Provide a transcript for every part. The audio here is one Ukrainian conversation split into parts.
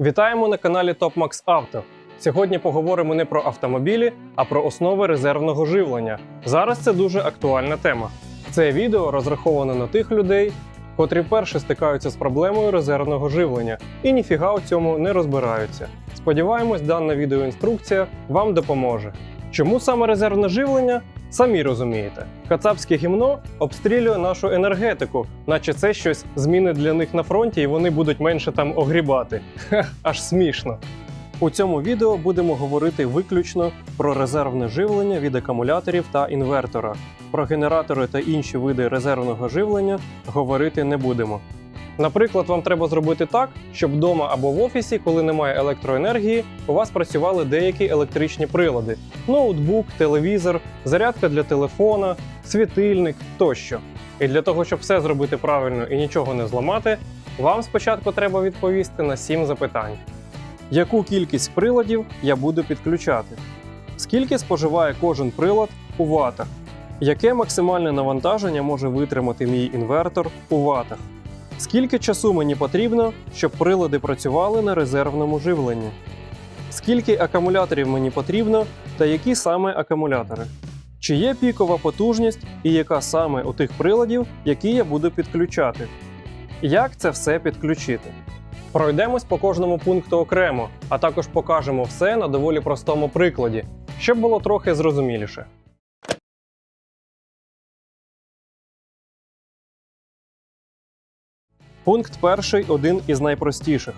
Вітаємо на каналі TopMax Auto. Сьогодні поговоримо не про автомобілі, а про основи резервного живлення. Зараз це дуже актуальна тема. Це відео розраховано на тих людей, котрі вперше стикаються з проблемою резервного живлення і ніфіга у цьому не розбираються. Сподіваємось, дана відеоінструкція вам допоможе. Чому саме резервне живлення? Самі розумієте, кацапське гімно обстрілює нашу енергетику, наче це щось зміни для них на фронті, і вони будуть менше там огрібати. Хех, аж смішно. У цьому відео будемо говорити виключно про резервне живлення від акумуляторів та інвертора. Про генератори та інші види резервного живлення говорити не будемо. Наприклад, вам треба зробити так, щоб вдома або в офісі, коли немає електроенергії, у вас працювали деякі електричні прилади: ноутбук, телевізор, зарядка для телефона, світильник тощо. І для того, щоб все зробити правильно і нічого не зламати, вам спочатку треба відповісти на 7 запитань. Яку кількість приладів я буду підключати? Скільки споживає кожен прилад у ватах? Яке максимальне навантаження може витримати мій інвертор у ватах? Скільки часу мені потрібно, щоб прилади працювали на резервному живленні? Скільки акумуляторів мені потрібно та які саме акумулятори? Чи є пікова потужність і яка саме у тих приладів, які я буду підключати? Як це все підключити? Пройдемось по кожному пункту окремо, а також покажемо все на доволі простому прикладі, щоб було трохи зрозуміліше. Пункт перший один із найпростіших.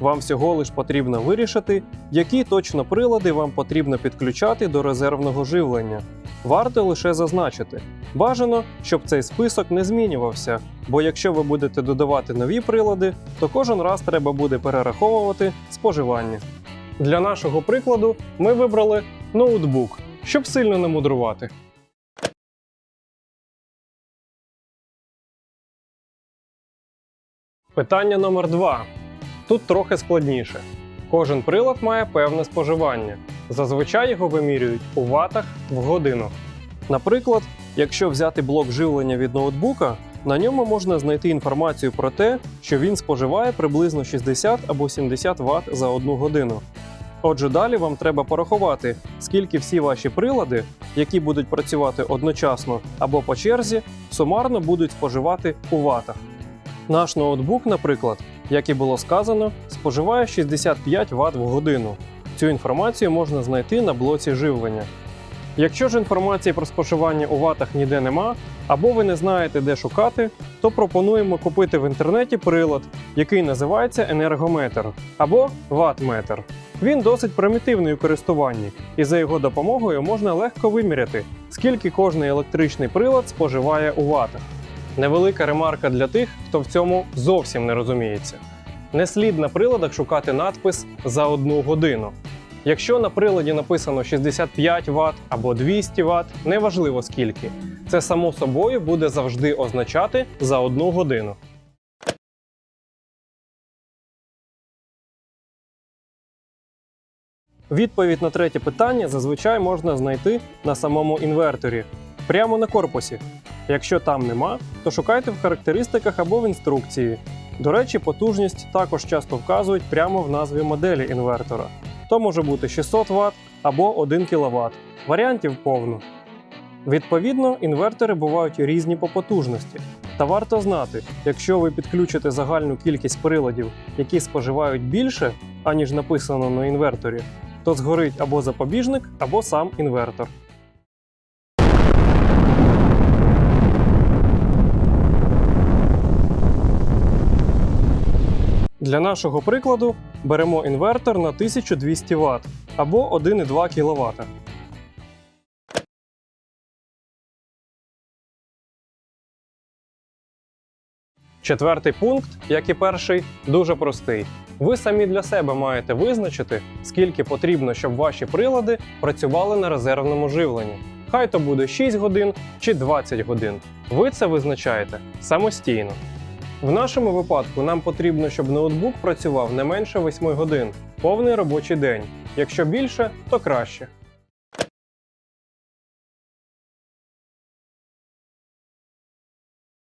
Вам всього лиш потрібно вирішити, які точно прилади вам потрібно підключати до резервного живлення. Варто лише зазначити, бажано, щоб цей список не змінювався, бо якщо ви будете додавати нові прилади, то кожен раз треба буде перераховувати споживання. Для нашого прикладу ми вибрали ноутбук, щоб сильно не мудрувати. Питання номер 2 Тут трохи складніше. Кожен прилад має певне споживання. Зазвичай його вимірюють у ватах в годину. Наприклад, якщо взяти блок живлення від ноутбука, на ньому можна знайти інформацію про те, що він споживає приблизно 60 або 70 Вт за одну годину. Отже, далі вам треба порахувати, скільки всі ваші прилади, які будуть працювати одночасно або по черзі, сумарно будуть споживати у ватах. Наш ноутбук, наприклад, як і було сказано, споживає 65 Вт в годину. Цю інформацію можна знайти на блоці живлення. Якщо ж інформації про споживання у ватах ніде нема, або ви не знаєте, де шукати, то пропонуємо купити в інтернеті прилад, який називається енергометр або ватметр. Він досить примітивний у користуванні, і за його допомогою можна легко виміряти, скільки кожний електричний прилад споживає у ватах. Невелика ремарка для тих, хто в цьому зовсім не розуміється. Не слід на приладах шукати надпис за одну годину. Якщо на приладі написано 65 Вт або 200 Вт, неважливо скільки, це само собою буде завжди означати за одну годину. Відповідь на третє питання зазвичай можна знайти на самому інверторі, прямо на корпусі. Якщо там нема, то шукайте в характеристиках або в інструкції. До речі, потужність також часто вказують прямо в назві моделі інвертора. То може бути 600 Вт або 1 кВт. Варіантів повно. Відповідно, інвертори бувають різні по потужності. Та варто знати, якщо ви підключите загальну кількість приладів, які споживають більше, аніж написано на інверторі, то згорить або запобіжник, або сам інвертор. Для нашого прикладу беремо інвертор на 1200 Вт або 1,2 кВт. Четвертий пункт, як і перший, дуже простий. Ви самі для себе маєте визначити, скільки потрібно, щоб ваші прилади працювали на резервному живленні. Хай то буде 6 годин чи 20 годин. Ви це визначаєте самостійно. В нашому випадку нам потрібно, щоб ноутбук працював не менше 8 годин, повний робочий день. Якщо більше, то краще.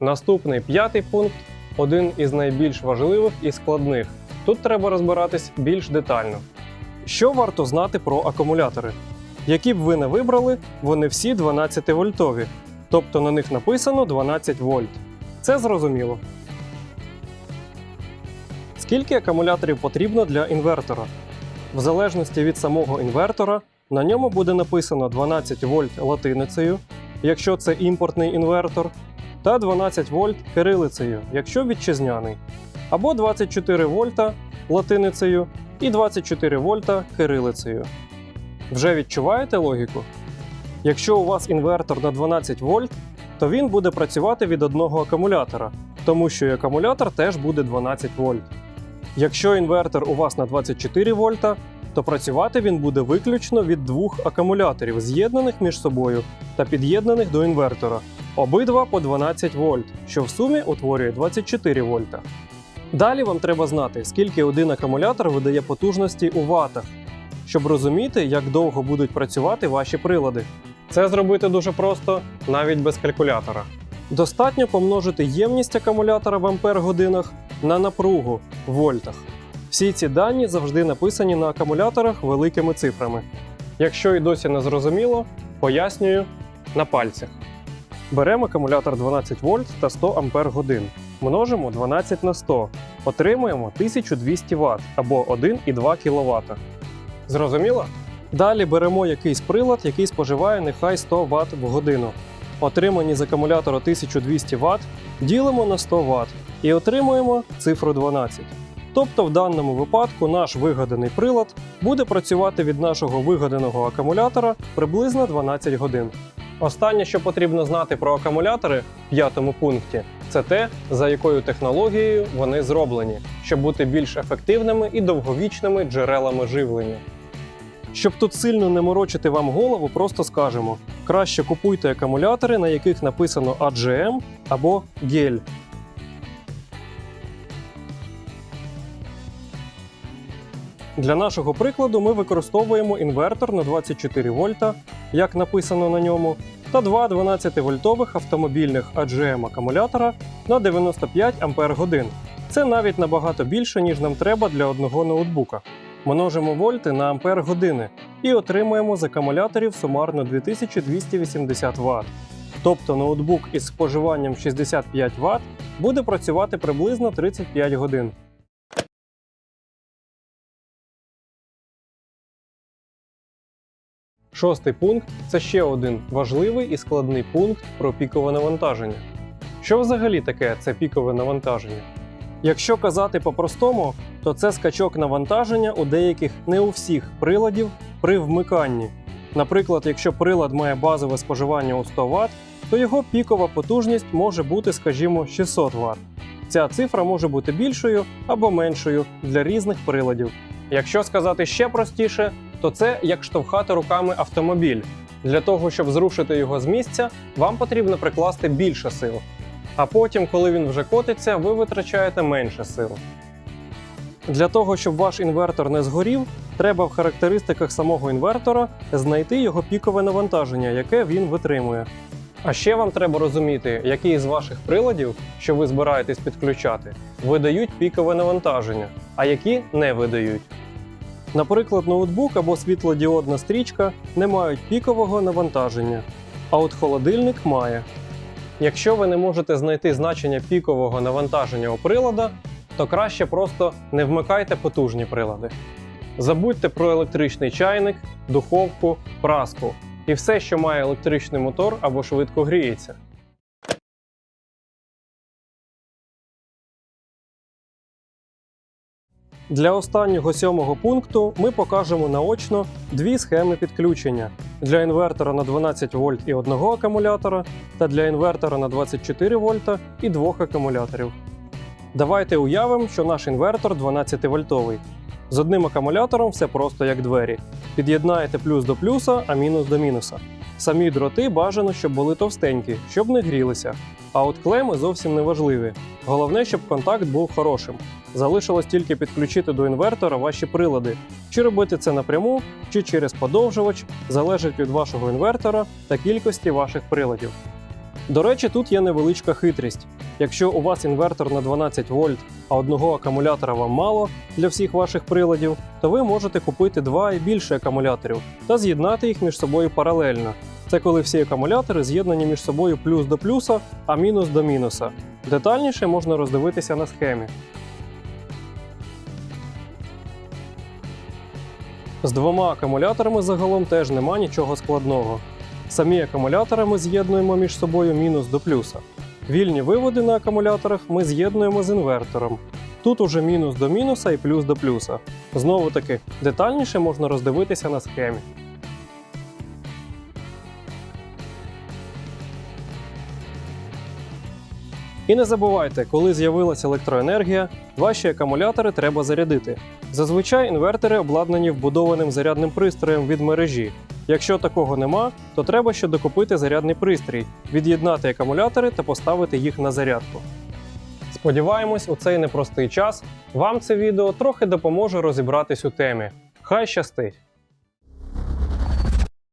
Наступний п'ятий пункт один із найбільш важливих і складних. Тут треба розбиратись більш детально. Що варто знати про акумулятори? Які б ви не вибрали, вони всі 12 вольтові, тобто на них написано 12 вольт. Це зрозуміло. Скільки акумуляторів потрібно для інвертора? В залежності від самого інвертора, на ньому буде написано 12 вольт латиницею, якщо це імпортний інвертор, та 12 вольт кирилицею, якщо вітчизняний, або 24 вольта латиницею і 24 вольта кирилицею. Вже відчуваєте логіку? Якщо у вас інвертор на 12 вольт, то він буде працювати від одного акумулятора, тому що і акумулятор теж буде 12 вольт. Якщо інвертор у вас на 24 вольта, то працювати він буде виключно від двох акумуляторів, з'єднаних між собою та під'єднаних до інвертора. Обидва по 12 вольт, що в сумі утворює 24 вольта. Далі вам треба знати, скільки один акумулятор видає потужності у ватах, щоб розуміти, як довго будуть працювати ваші прилади. Це зробити дуже просто, навіть без калькулятора. Достатньо помножити ємність акумулятора в ампер-годинах на напругу в вольтах. Всі ці дані завжди написані на акумуляторах великими цифрами. Якщо і досі не зрозуміло, пояснюю на пальцях. Беремо акумулятор 12 вольт та 100 ампер годин. Множимо 12 на 100. Отримуємо 1200 Вт або 1,2 кВт. Зрозуміло? Далі беремо якийсь прилад, який споживає нехай 100 Вт в годину. Отримані з акумулятора 1200 Вт ділимо на 100 Вт і отримуємо цифру 12. Тобто в даному випадку наш вигаданий прилад буде працювати від нашого вигаданого акумулятора приблизно 12 годин. Останнє, що потрібно знати про акумулятори в п'ятому пункті, це те, за якою технологією вони зроблені, щоб бути більш ефективними і довговічними джерелами живлення. Щоб тут сильно не морочити вам голову, просто скажемо: краще купуйте акумулятори, на яких написано AGM або GEL. Для нашого прикладу ми використовуємо інвертор на 24 вольта, як написано на ньому, та два 12-вольтових автомобільних AGM акумулятора на 95 Ампер годин. Це навіть набагато більше, ніж нам треба для одного ноутбука. Множимо вольти на ампер години і отримуємо з акумуляторів сумарно 2280 Вт. Тобто ноутбук із споживанням 65 Вт буде працювати приблизно 35 годин. Шостий пункт це ще один важливий і складний пункт про пікове навантаження. Що взагалі таке це пікове навантаження? Якщо казати по-простому, то це скачок навантаження у деяких не у всіх приладів при вмиканні. Наприклад, якщо прилад має базове споживання у 100 Вт, то його пікова потужність може бути, скажімо, 600 Вт. Ця цифра може бути більшою або меншою для різних приладів. Якщо сказати ще простіше, то це як штовхати руками автомобіль. Для того, щоб зрушити його з місця, вам потрібно прикласти більше сил. А потім, коли він вже котиться, ви витрачаєте менше сил. Для того, щоб ваш інвертор не згорів, треба в характеристиках самого інвертора знайти його пікове навантаження, яке він витримує. А ще вам треба розуміти, які з ваших приладів, що ви збираєтесь підключати, видають пікове навантаження, а які не видають. Наприклад, ноутбук або світлодіодна стрічка не мають пікового навантаження, а от холодильник має. Якщо ви не можете знайти значення пікового навантаження у прилада, то краще просто не вмикайте потужні прилади. Забудьте про електричний чайник, духовку, праску і все, що має електричний мотор або швидко гріється. Для останнього сьомого пункту ми покажемо наочно дві схеми підключення для інвертора на 12 вольт і одного акумулятора та для інвертора на 24 вольта і двох акумуляторів. Давайте уявимо, що наш інвертор 12 вольтовий. З одним акумулятором все просто як двері. Під'єднаєте плюс до плюса, а мінус до мінуса. Самі дроти бажано, щоб були товстенькі, щоб не грілися. А от клеми зовсім не важливі. Головне, щоб контакт був хорошим. Залишилось тільки підключити до інвертора ваші прилади. Чи робити це напряму, чи через подовжувач, залежить від вашого інвертора та кількості ваших приладів. До речі, тут є невеличка хитрість. Якщо у вас інвертор на 12 вольт, а одного акумулятора вам мало для всіх ваших приладів, то ви можете купити два і більше акумуляторів та з'єднати їх між собою паралельно. Це коли всі акумулятори з'єднані між собою плюс до плюса, а мінус до мінуса. Детальніше можна роздивитися на схемі. З двома акумуляторами загалом теж нема нічого складного. Самі акумулятори ми з'єднуємо між собою мінус до плюса. Вільні виводи на акумуляторах ми з'єднуємо з інвертором. Тут уже мінус до мінуса і плюс до плюса. Знову таки, детальніше можна роздивитися на схемі. І не забувайте, коли з'явилася електроенергія, ваші акумулятори треба зарядити. Зазвичай інвертори обладнані вбудованим зарядним пристроєм від мережі. Якщо такого нема, то треба ще докупити зарядний пристрій, від'єднати акумулятори та поставити їх на зарядку. Сподіваємось, у цей непростий час вам це відео трохи допоможе розібратись у темі. Хай щастить!